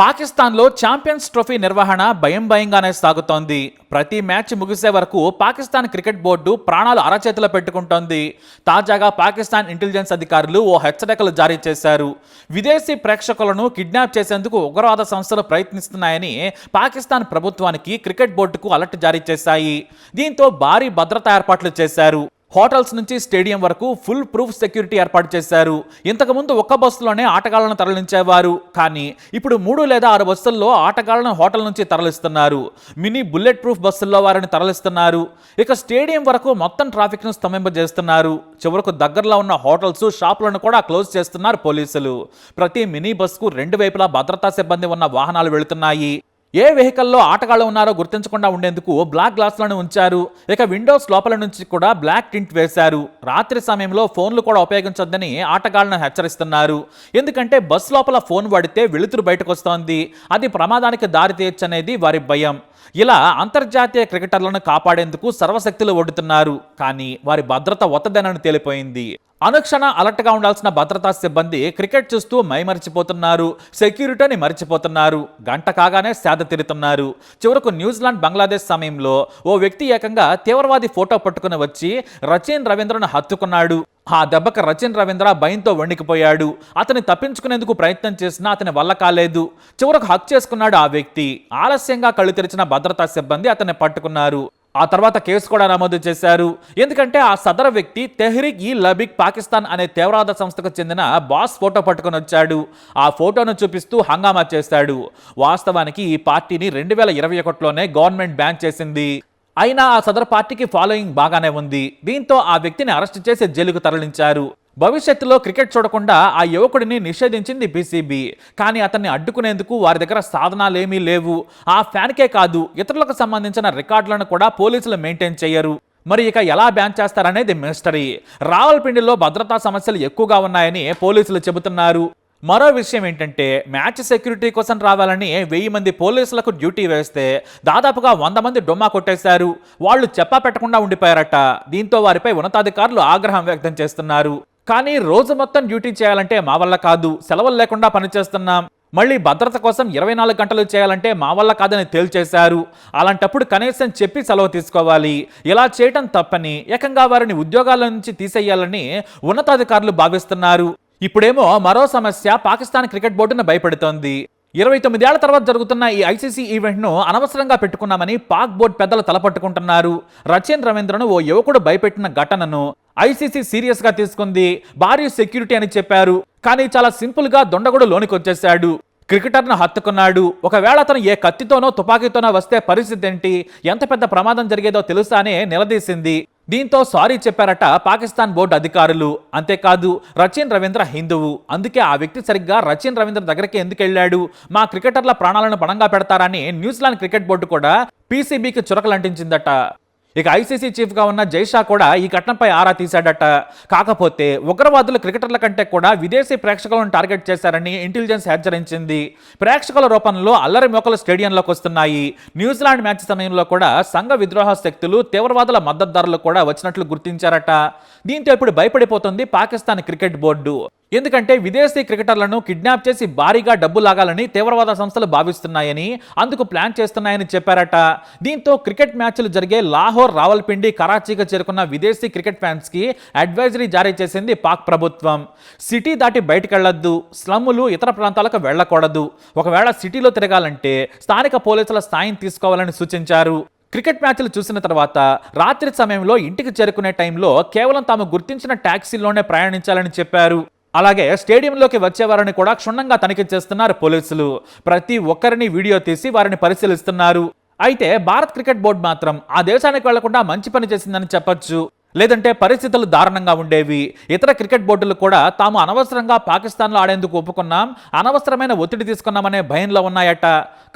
పాకిస్తాన్లో champions trophy నిర్వహణ భయం భయంగానే సాగుతోంది. ప్రతి మ్యాచ్ ముగిసే వరకు పాకిస్తాన్ క్రికెట్ బోర్డు ప్రాణాలు అరచేతిలో పెట్టుకుంటోంది. తాజాగా పాకిస్తాన్ ఇంటెలిజెన్స్ అధికారులు ఓ హెచ్చరికలు జారీ చేశారు. విదేశీ ప్రేక్షకులను కిడ్నాప్ చేసేందుకు ఉగ్రవాద సంస్థలు ప్రయత్నిస్తున్నాయని పాకిస్తాన్ ప్రభుత్వానికి క్రికెట్ బోర్డుకు అలర్ట్ జారీ చేశాయి. దీంతో భారీ భద్రతా ఏర్పాట్లు చేశారు. హోటల్స్ నుంచి స్టేడియం వరకు ఫుల్ ప్రూఫ్ సెక్యూరిటీ ఏర్పాటు చేశారు. ఇంతకుముందు ఒక్క బస్సులోనే ఆటగాళ్ళను తరలించేవారు. కానీ ఇప్పుడు మూడు లేదా ఆరు బస్సుల్లో ఆటగాళ్ళను హోటల్ నుంచి తరలిస్తున్నారు. మినీ బుల్లెట్ ప్రూఫ్ బస్సుల్లో వారిని తరలిస్తున్నారు. ఇక స్టేడియం వరకు మొత్తం ట్రాఫిక్ను స్తంభింపజేస్తున్నారు. చివరకు దగ్గరలో ఉన్న హోటల్స్ షాపులను కూడా క్లోజ్ చేస్తున్నారు పోలీసులు. ప్రతి మినీ బస్కు రెండు వైపులా భద్రతా సిబ్బంది ఉన్న వాహనాలు వెళుతున్నాయి. ఏ వెహికల్లో ఆటగాళ్ళు ఉన్నారో గుర్తించకుండా ఉండేందుకు బ్లాక్ గ్లాస్లను ఉంచారు. ఇక విండోస్ లోపల నుంచి కూడా బ్లాక్ టింట్ వేశారు. రాత్రి సమయంలో ఫోన్లు కూడా ఉపయోగించొద్దని ఆటగాళ్ళను హెచ్చరిస్తున్నారు. ఎందుకంటే బస్ లోపల ఫోన్ వాడితే వెలుతురు బయటకు వస్తోంది అది ప్రమాదానికి దారి తీయచ్చనేది వారి భయం. ఇలా అంతర్జాతీయ క్రికెటర్లను కాపాడేందుకు సర్వశక్తులు ఒడ్డుతున్నారు. కానీ వారి భద్రత ఒత్తదనని తేలిపోయింది. అనుక్షణ అలర్ట్గా ఉండాల్సిన భద్రతా సిబ్బంది క్రికెట్ చూస్తూ మైమరిచిపోతున్నారు. సెక్యూరిటీని మరిచిపోతున్నారు. గంట కాగానే సేద తీరుతున్నారు చివరకు న్యూజిలాండ్ బంగ్లాదేశ్ సమయంలో ఓ వ్యక్తి ఏకంగా తీవ్రవాది ఫోటో పట్టుకుని వచ్చి రచిన్ రవీంద్రను హత్తుకున్నాడు. ఆ దెబ్బకు రచిన్ రవీంద్ర భయంతో వణికిపోయాడు. అతని తప్పించుకునేందుకు ప్రయత్నం చేసినా అతని వల్ల కాలేదు. చివరకు హక్ చేసుకున్నాడు ఆ వ్యక్తి. ఆలస్యంగా కళ్ళు తెరిచిన భద్రతా సిబ్బంది అతన్ని పట్టుకున్నారు. ఆ తర్వాత కేసు కూడా నమోదు చేశారు. ఎందుకంటే ఆ సదర వ్యక్తి తెహ్రీక్ ఈ లబిక్ పాకిస్తాన్ అనే తీవ్రవాద సంస్థకు చెందిన బాస్ ఫోటో పట్టుకొని వచ్చాడు. ఆ ఫోటోను చూపిస్తూ హంగామా చేశాడు. వాస్తవానికి ఈ పార్టీని రెండు వేల ఇరవై ఒకటిలోనే గవర్నమెంట్ బ్యాన్ చేసింది. అయినా ఆ సదర్ పార్టీకి ఫాలోయింగ్ బాగానే ఉంది. దీంతో ఆ వ్యక్తిని అరెస్ట్ చేసి జైలుకు తరలించారు. భవిష్యత్తులో క్రికెట్ చూడకుండా ఆ యువకుడిని నిషేధించింది బీసీబీ కానీ అతన్ని అడ్డుకునేందుకు వారి దగ్గర సాధనాలేమీ లేవు. ఆ ఫ్యాన్కే కాదు ఇతరులకు సంబంధించిన రికార్డులను కూడా పోలీసులు మెయింటైన్ చేయరు. మరి ఇక ఎలా బ్యాన్ చేస్తారనేది మిస్టరీ రావల్పిండిలో భద్రతా సమస్యలు ఎక్కువగా ఉన్నాయని పోలీసులు చెబుతున్నారు. మరో విషయం ఏంటంటే మ్యాచ్ సెక్యూరిటీ కోసం రావాలని వెయ్యి మంది పోలీసులకు డ్యూటీ వేస్తే దాదాపుగా వంద మంది డొమ్మా కొట్టేశారు. వాళ్ళు చెప్పా పెట్టకుండా ఉండిపోయారట. దీంతో వారిపై ఉన్నతాధికారులు ఆగ్రహం వ్యక్తం చేస్తున్నారు. కానీ రోజు మొత్తం డ్యూటీ చేయాలంటే మా వల్ల కాదు. సెలవులు లేకుండా పనిచేస్తున్నాం మళ్ళీ భద్రత కోసం ఇరవై నాలుగు గంటలు చేయాలంటే మా వల్ల కాదని తేల్చేశారు. అలాంటప్పుడు కనీసం చెప్పి సెలవు తీసుకోవాలి. ఇలా చేయటం తప్పని ఏకంగా వారిని ఉద్యోగాల నుంచి తీసేయాలని ఉన్నతాధికారులు భావిస్తున్నారు. ఇప్పుడేమో మరో సమస్య పాకిస్తాన్ క్రికెట్ బోర్డును భయపెడుతోంది. ఇరవై తొమ్మిదేళ్ళ తర్వాత జరుగుతున్న ఈ ఐసీసీ ఈవెంట్ను అనవసరంగా పెట్టుకున్నామని పాక్ బోర్డు పెద్దలు తలపట్టుకుంటున్నారు. రచయిన్ రవీంద్రను ఓ యువకుడు భయపెట్టిన ఘటనను ఐసీసీ సీరియస్గా తీసుకుంది. భారీ సెక్యూరిటీ అని చెప్పారు. కానీ చాలా సింపుల్గా దొండగుడు లోనికి వచ్చేశాడు క్రికెటర్ను హత్తుకున్నాడు. ఒకవేళ అతను ఏ కత్తితోనో తుపాకీతోనో వస్తే పరిస్థితి ఏంటి? ఎంత పెద్ద ప్రమాదం జరిగేదో తెలుసా నిలదీసింది. దీంతో సారీ చెప్పారట పాకిస్తాన్ బోర్డు అధికారులు. అంతేకాదు రచిన్ రవీంద్ర హిందువు. అందుకే ఆ వ్యక్తి సరిగ్గా రచిన్ రవీంద్ర దగ్గరికి ఎందుకు వెళ్ళాడు? మా క్రికెటర్ల ప్రాణాలను పణంగా పెడతారని న్యూజిలాండ్ క్రికెట్ బోర్డు కూడా పీసీబీకి చురకలంటించిందట. ఇక ఐసీసీ చీఫ్గా ఉన్న జైషా కూడా ఈ ఘటనపై ఆరా తీశాడట. కాకపోతే ఉగ్రవాదులు క్రికెటర్ల కంటే కూడా విదేశీ ప్రేక్షకులను టార్గెట్ చేశారని ఇంటెలిజెన్స్ హెచ్చరించింది. ప్రేక్షకుల రూపంలో అల్లరి మొక్కలు స్టేడియంలోకి వస్తున్నాయి. న్యూజిలాండ్ మ్యాచ్ సమయంలో కూడా సంఘ విద్రోహ శక్తులు తీవ్రవాదుల మద్దతుదారులు కూడా వచ్చినట్లు గుర్తించారట. దీంతో ఇప్పుడు భయపడిపోతుంది పాకిస్తాన్ క్రికెట్ బోర్డు. ఎందుకంటే విదేశీ క్రికెటర్లను కిడ్నాప్ చేసి భారీగా డబ్బు లాగాలని తీవ్రవాద సంస్థలు భావిస్తున్నాయని అందుకు ప్లాన్ చేస్తున్నాయని చెప్పారట. దీంతో క్రికెట్ మ్యాచ్లు జరిగే లాహోర్ రావల్పిండి కరాచీకి చేరుకున్న విదేశీ క్రికెట్ ఫ్యాన్స్కి అడ్వైజరీ జారీ చేసింది పాక్ ప్రభుత్వం. సిటీ దాటి బయటకెళ్ళొద్దు స్లమ్ములు ఇతర ప్రాంతాలకు వెళ్ళకూడదు. ఒకవేళ సిటీలో తిరగాలంటే స్థానిక పోలీసుల సాయం తీసుకోవాలని సూచించారు. క్రికెట్ మ్యాచ్లు చూసిన తర్వాత రాత్రి సమయంలో ఇంటికి చేరుకునే టైంలో కేవలం తాము గుర్తించిన ట్యాక్సీలోనే ప్రయాణించాలని చెప్పారు. అలాగే స్టేడియంలోకి వచ్చేవారిని కూడా క్షుణ్ణంగా తనిఖీ చేస్తున్నారు పోలీసులు. ప్రతి ఒక్కరిని వీడియో తీసి వారిని పరిశీలిస్తున్నారు. అయితే భారత్ క్రికెట్ బోర్డు మాత్రం ఆ దేశానికి వెళ్ళకుండా మంచి పని చేసిందని చెప్పొచ్చు. లేదంటే పరిస్థితులు దారుణంగా ఉండేవి. ఇతర క్రికెట్ బోర్డులు కూడా తాము అనవసరంగా పాకిస్తాన్లో ఆడేందుకు ఒప్పుకున్నాం. అనవసరమైన ఒత్తిడి తీసుకున్నామనే భయంలో ఉన్నాయట.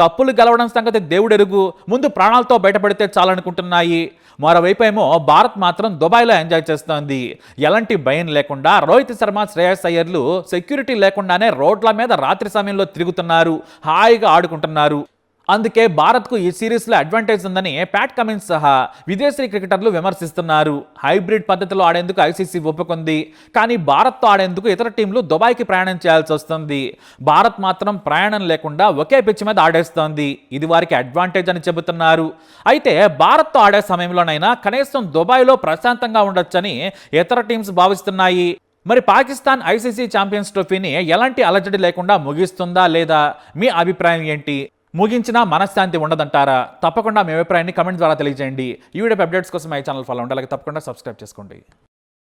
కప్పులు గెలవడం సంగతి దేవుడెరుగు. ముందు ప్రాణాలతో బయటపడితే చాలనుకుంటున్నాయి. మరోవైపు ఏమో భారత్ మాత్రం దుబాయ్లో ఎంజాయ్ చేస్తోంది. ఎలాంటి భయం లేకుండా రోహిత్ శర్మ శ్రేయస్ అయ్యర్లు సెక్యూరిటీ లేకుండానే రోడ్ల మీద రాత్రి సమయంలో తిరుగుతున్నారు. హాయిగా ఆడుకుంటున్నారు. అందుకే భారత్కు ఈ సిరీస్లో అడ్వాంటేజ్ ఉందని ప్యాట్ కమిన్స్ సహా విదేశీ క్రికెటర్లు విమర్శిస్తున్నారు. హైబ్రిడ్ పద్ధతిలో ఆడేందుకు ఐసీసీ ఒప్పుకుంది. కానీ భారత్తో ఆడేందుకు ఇతర టీంలు దుబాయ్కి ప్రయాణం చేయాల్సి వస్తుంది. భారత్ మాత్రం ప్రయాణం లేకుండా ఒకే పిచ్ మీద ఆడేస్తోంది. ఇది వారికి అడ్వాంటేజ్ అని చెబుతున్నారు. అయితే భారత్తో ఆడే సమయంలోనైనా కనీసం దుబాయ్లో ప్రశాంతంగా ఉండొచ్చని ఇతర టీమ్స్ భావిస్తున్నాయి. మరి పాకిస్తాన్ ఐసీసీ ఛాంపియన్స్ ట్రోఫీని ఎలాంటి అలజడి లేకుండా ముగిస్తుందా లేదా? మీ అభిప్రాయం ఏంటి? ముగించినా మనశ్శాంతి ఉండదంటారా? తప్పకుండా మీ అభిప్రాయాన్ని కమెంట్ ద్వారా తెలియజేయండి. ఈ వీడియో అప్డేట్స్ కోసం మై ఛానల్ ఫాలో ఉండాలి తప్పకుండా సబ్స్క్రైబ్ చేసుకోండి.